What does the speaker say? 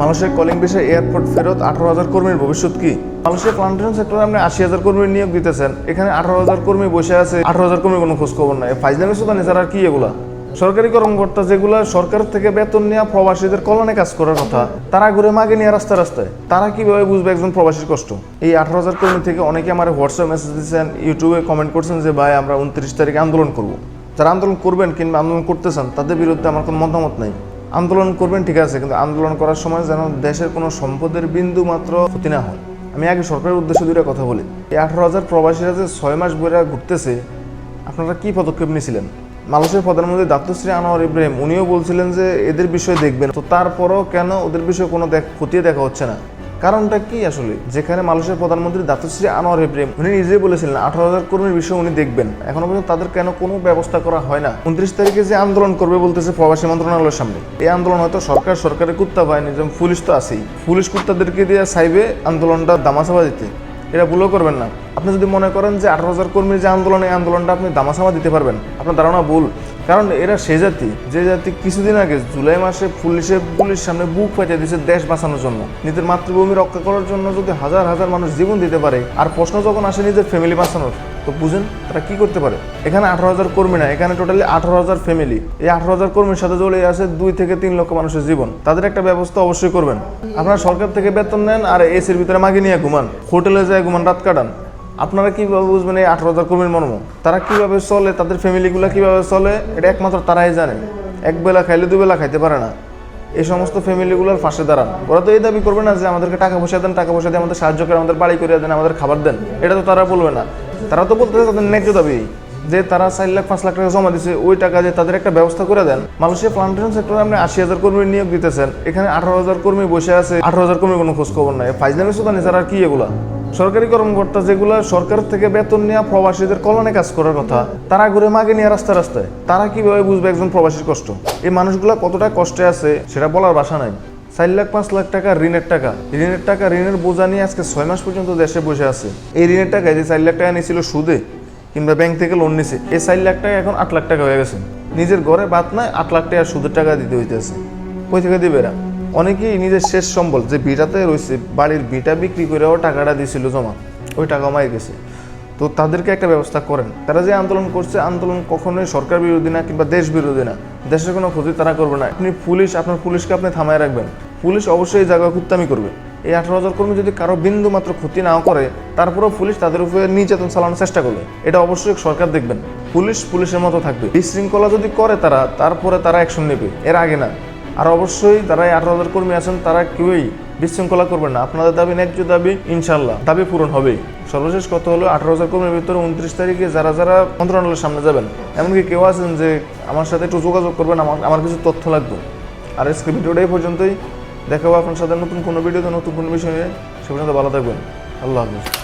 মানুষের কলিং বিষয়ে এয়ারপোর্ট ফেরত আঠারো হাজার কর্মীর ভবিষ্যৎ কি? মানুষের প্লান্টেশন সেক্টরে আপনি আশি হাজার কর্মী নিয়োগ দিতেছেন। এখানে আঠারো হাজার কর্মী বসে আছে, আঠারো হাজার কর্মীর কোনো খোঁজ খবর নাই। ফাইজলামি সুদানি আর কি এগুলা? সরকারি কর্মকর্তা যেগুলো সরকার থেকে বেতন নেওয়া প্রবাসীদের কল্যাণে কাজ করার কথা, তারা ঘুরে মাগে নিয়ে রাস্তায় রাস্তায়। তারা কীভাবে বুঝবে একজন প্রবাসীর কষ্ট? এই আঠারো হাজার কর্মী থেকে অনেকে আমার হোয়াটসঅ্যাপ মেসেজ দিচ্ছেন ইউটিউবে কমেন্ট করছেন যে, ভাই, আমরা উনত্রিশ তারিখে আন্দোলন করব। যারা আন্দোলন করবেন কিংবা আন্দোলন করতেছেন, তাদের বিরুদ্ধে আমার কোনো মতামত নেই। আন্দোলন করবেন, ঠিক আছে, কিন্তু আন্দোলন করার সময় যেন দেশের কোনো সম্পদের বিন্দু মাত্র ক্ষতি না হয়। আমি আগে সরকারের উদ্দেশ্যে দুটা কথা বলি। এই আঠারো হাজার প্রবাসীরা যে ছয় মাস বইরা ঘুরতেছে, আপনারা কি পদক্ষেপ নিয়েছিলেন মালয়েশিয়ার প্রধানমন্ত্রী দাত্তশ্রী আনোয়ার ইব্রাহিম, উনিও বলছিলেন যে এদের বিষয়ে দেখবেন। তো তারপরও কেন ওদের বিষয়ে কোনো দেখ খতিয়ে দেখা হচ্ছে না? কারণটা কি আসলে? যেখানে মালয়েশিয়ার প্রধানমন্ত্রী দাতুশ্রী আনোয়ার ইব্রাহিম, উনি নিজেই বলেছিলেন, আঠারো হাজার কর্মীর বিষয়ে উনি দেখবেন। এখনও পর্যন্ত তাদের কেন কোনো ব্যবস্থা করা হয় না? উনত্রিশ তারিখে যে আন্দোলন করবে বলতেছে প্রবাসী মন্ত্রণালয়ের সামনে। এই আন্দোলন হয়তো সরকার, সরকারের কুত্তা বাহিনী, যেমন পুলিশ তো আছেই। পুলিশ কুত্তাদেরকে দিয়ে সাইবে আন্দোলনটা দামাচাপা দিতে। এটা ভুলও করবেন না। আপনি যদি মনে করেন যে আঠারো হাজার কর্মীর যে আন্দোলন, এই আন্দোলনটা আপনি দামাসামা দিতে পারবেন। আপনার ধারণা ভুল। কারণ এরা সে জাতি, যে জাতি কিছুদিন আগে জুলাই মাসে পুলিশে পুলিশ সামনে বুক পাঠিয়ে দিয়েছে দেশ বাঁচানোর জন্য। নিজের মাতৃভূমি রক্ষা করার জন্য যদি হাজার হাজার মানুষ জীবন দিতে পারে, আর প্রশ্ন যখন আসে নিজের ফ্যামিলি বাঁচানোর, তো বুঝেন তারা কি করতে পারে? এখানে আঠারো হাজার কর্মী না এখানে টোটালি আঠারো হাজার ফ্যামিলি এই আঠারো হাজার কর্মীর সাথে জড়িয়ে আছে দুই থেকে তিন লক্ষ মানুষের জীবন। তাদের একটা ব্যবস্থা অবশ্যই করবেন। আপনারা সরকার থেকে বেতন নেন, আর এসির ভিতরে মাগি নিয়ে ঘুমান। হোটেলে যায়, ঘুমান, রাত কাটান। আপনারা কীভাবে বুঝবেন এই আঠারো হাজার কর্মীর মর্ম? তারা কীভাবে চলে, তাদের ফ্যামিলিগুলো কীভাবে চলে, এটা একমাত্র তারাই জানে। এক বেলা খাইলে দুবেলা খাইতে পারে না। এই সমস্ত ফ্যামিলিগুলোর পাশে দাঁড়ান। ওরা তো এই দাবি করবে না যে আমাদেরকে টাকা পয়সা দেন, টাকা পয়সা দিয়ে আমাদের সাহায্য করে আমাদের বাড়ি করে দেন, আমাদের খাবার দেন। এটা তো তারা বলবে না। তারা তো বলতে তাদের ন্যায্য দাবি। যে তারা চার লাখ, পাঁচ লাখ টাকা জমা দিচ্ছে ওই টাকা যে তাদের একটা ব্যবস্থা করে দেন। মালয়েশিয়া প্লান্টেশন সেক্টরে আপনি আশি হাজার কর্মী নিয়োগ দিতেছেন। এখানে আঠারো হাজার কর্মী বসে আছে। আঠারো হাজার কর্মীর কোনো খোঁজ খবর নাই। ফাইজলামি সুদানি স্যার আর কি এগুলা? সরকারি কর্মকর্তা যেগুলো সরকার থেকে বেতন নেওয়া প্রবাসীদের কল্যাণে কাজ করার কথা, তারা ঘুরে মাগে নিয়ে রাস্তায় রাস্তায়। তারা কীভাবে বুঝবে একজন প্রবাসীর কষ্ট? এই মানুষগুলো কতটা কষ্টে আছে সেটা বলার ভাষা নাই। চার লাখ, পাঁচ লাখ টাকা ঋণের টাকা। ঋণের টাকা, ঋণের বোঝা নিয়ে আজকে ছয় মাস পর্যন্ত দেশে বসে আছে। এই ঋণের টাকায় যে চার লাখ টাকা নিয়েছিল সুদে কিংবা ব্যাংক থেকে লোন নিছে, এই চার লাখ টাকা এখন আট লাখ টাকা হয়ে গেছে। নিজের ঘরে বাদ নাই, আট লাখ টাকা সুদের টাকা দিতে হইতেছে। কই থেকে দিবে এরা? অনেকেই নিজের শেষ সম্বল, যে বিটাতে রয়েছে, বাড়ির বিটা বিক্রি করেও টাকাটা দিয়েছিল জমা। ওই টাকা মাই গেছে। তো তাদেরকে একটা ব্যবস্থা করেন। তারা যে আন্দোলন করছে, আন্দোলন কখনোই সরকার বিরোধী না কিংবা দেশ বিরোধী না। দেশের কোনো ক্ষতি তারা করবে না। আপনি পুলিশ, আপনার পুলিশকে আপনি থামায় রাখবেন। পুলিশ অবশ্যই এই জায়গায় কুত্তামি করবে। এই আঠারো হাজার কর্মী যদি কারও বিন্দু মাত্র ক্ষতি নাও করে, তারপরেও পুলিশ তাদের উপরে নির্যাতন চালানোর চেষ্টা করবে। এটা অবশ্যই সরকার দেখবেন। পুলিশ পুলিশের মতো থাকবে। বিশৃঙ্খলা যদি করে তারা, তারপরে তারা অ্যাকশন নেবে। এর আগে না। আর অবশ্যই যারা আঠারো হাজার কর্মী আছেন, তারা কেউই বিশৃঙ্খলা করবেন না। আপনাদের দাবি, ন্যায্য দাবি ইনশাল্লাহ দাবি পূরণ হবেই। সর্বশেষ কথা হলো, আঠারো হাজার কর্মীর ভিতরে উনত্রিশ তারিখে যারা যারা মন্ত্রণালয়ের সামনে যাবেন, এমনকি কেউ আছেন যে আমার সাথে একটু যোগাযোগ করবেন, আমার আমার কিছু তথ্য লাগবে। আর আজকে ভিডিওটা এই পর্যন্তই। দেখাবো আপনার সাথে নতুন কোনো ভিডিওতে, নতুন কোনো বিষয় সে পর্যন্ত ভালো থাকবেন। আল্লাহ হাফিজ।